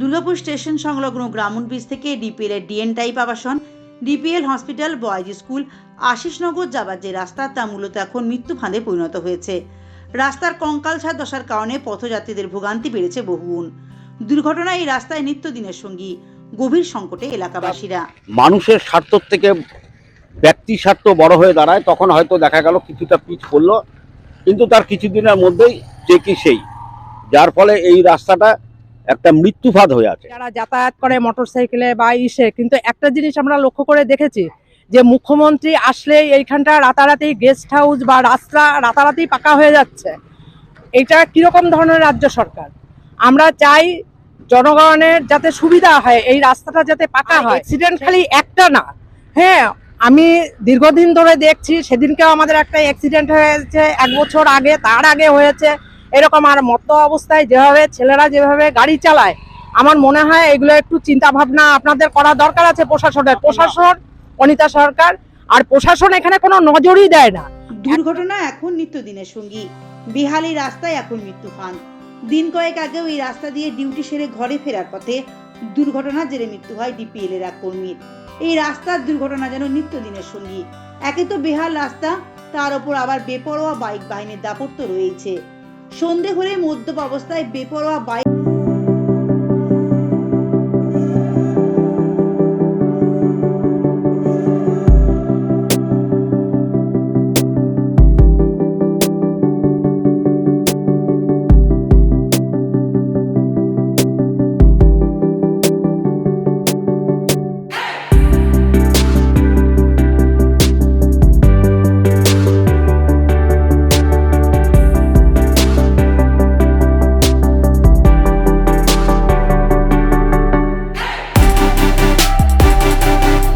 Durgapur station সংলগ্ন গ্রামীণ bridge থেকে ডিপিএল এর ডিএন টাইপ আবাসন, DPL hospital, boys school, Ashisnagar যাবার যে রাস্তা তা মূলত এখন মৃত্যু ফাঁদে পরিণত হয়েছে। রাস্তার কঙ্কালসার দশার কারণে পথযাত্রীদের ভোগান্তি বেড়েছে বহুগুণ। দুর্ঘটনায় এই রাস্তায় নিত্যদিনের সঙ্গী, গভীর সংকটে এলাকাবাসীরা। মানুষের স্বার্থ থেকে ব্যক্তি স্বার্থ বড় হয়ে দাঁড়ায়, তখন হয়তো দেখা গেল কিছুটা পিচ পড়ল, কিন্তু তার কিছুদিনের মধ্যেই যে কি সেই। যার ফলে এই রাস্তাটা একটা মৃত্যুফাদ হয়ে আছে। যারা যাতায়াত করে মোটর সাইকেলে বা ইসে কিন্তু একটা জিনিস আমরা লক্ষ্য করে দেখেছি যে মুখ্যমন্ত্রী আসলে এইখানটা রাতারাতি গেস্ট হাউস বা রাস্তা রাতারাতি পাকা হয়ে যাচ্ছে। এটা কীরকম ধরনের রাজ্য সরকার? আমরা চাই জনগণের যাতে সুবিধা হয় এই রাস্তাটা যাতে পাকা হয়। অ্যাক্সিডেন্ট খালি একটা না। হ্যাঁ আমি দীর্ঘদিন ধরে দেখছি সেদিনকেও আমাদের একটা অ্যাক্সিডেন্ট হয়েছে এক বছর আগে তার আগে হয়েছে। এরকম আর মত্ত অবস্থায় যেভাবে ছেলেরা যেভাবে গাড়ি চালায়, আমার মনে হয় এগুলো একটু চিন্তা ভাবনা আপনাদের করা দরকার আছে প্রশাসনের। প্রশাসন, অনিতা সরকার, আর প্রশাসন এখানে কোনো নজরই দেয় না। দুর্ঘটনা এখন নিত্যদিনের সঙ্গী। বেহালি রাস্তায় এখন মৃত্যু ফান দিন কয়েক আগেও এই রাস্তা দিয়ে ডিউটি সেরে ঘরে ফেরার পথে দুর্ঘটনার জেরে মৃত্যু হয় ডিপিএল এর এক কর্মীর। এই রাস্তার দুর্ঘটনা যেন নিত্যদিনের সঙ্গী। একে তো বেহাল রাস্তা, তার ওপর আবার বেপরোয়া বাইক বাহিনীর দাপত্য রয়েছে সন্ধে হলে মদ্যপ অবস্থায় বেপরোয়া বাইক